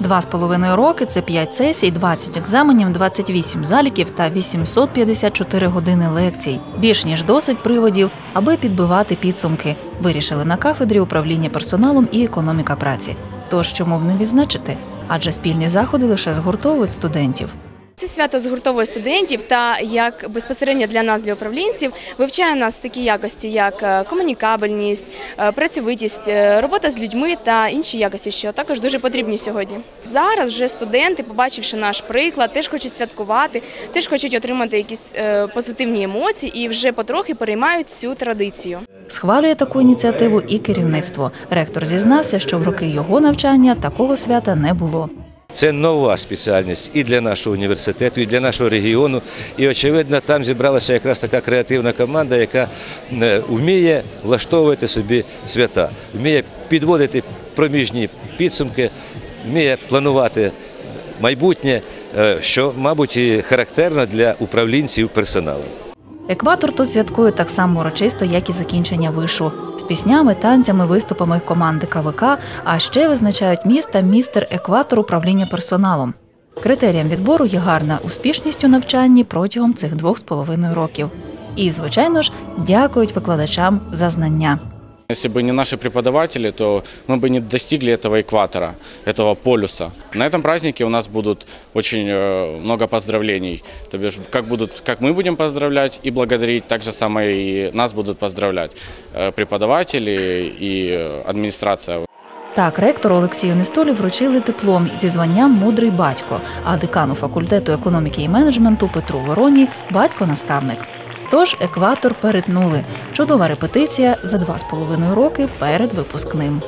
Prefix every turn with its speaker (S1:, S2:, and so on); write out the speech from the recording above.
S1: Два з половиною роки це 5 сесій, 20 екзаменів, 28 заліків та 854 години лекцій. Більш ніж досить приводів, аби підбивати підсумки. Вирішили на кафедрі управління персоналом і економіка праці. Тож чому б не відзначити? Адже спільні заходи лише згуртовують студентів.
S2: Це свято згуртовує студентів та як безпосередньо для нас, для управлінців, вивчає нас такі якості, як е, комунікабельність, е, працьовитість, е, робота з людьми та інші якості, що також дуже потрібні сьогодні. Зараз вже студенти, побачивши наш приклад, теж хочуть святкувати, теж хочуть отримати якісь позитивні емоції і вже потрохи переймають цю традицію.
S1: Схвалює таку ініціативу і керівництво. Ректор зізнався, що в роки його навчання такого свята не було.
S3: Це нова спеціальність і для нашого університету, і для нашого регіону. І очевидно, там зібралася якраз така креативна команда, яка е, вміє влаштовувати собі свята, вміє підводити проміжні підсумки, вміє планувати майбутнє, е, що, мабуть, і характерно для управлінців персоналу.
S1: Екватор тут святкує так само урочисто, як і закінчення вишу з піснями, танцями, виступами команди КВК. А ще визначають міста містер екватор управління персоналом. Критерієм відбору є гарна успішність у навчанні протягом цих двох з половиною років. І, звичайно ж, дякують викладачам за знання.
S4: Если бы не наши преподаватели, то мы бы не достигли этого экватора, этого полюса. На этом празднике у нас будут очень э, много поздравлений. То бишь, как, будут, как мы будем поздравлять и благодарить, так же самое и нас будут поздравлять э, преподаватели и э, администрация.
S1: Так, ректору Олексію Нестолі вручили диплом зі званням Мудрий батько, а декану факультету економіки і менеджменту Петру Вороні батько-наставник. Тож екватор перетнули. Чудова репетиція за два з половиною роки перед випускним.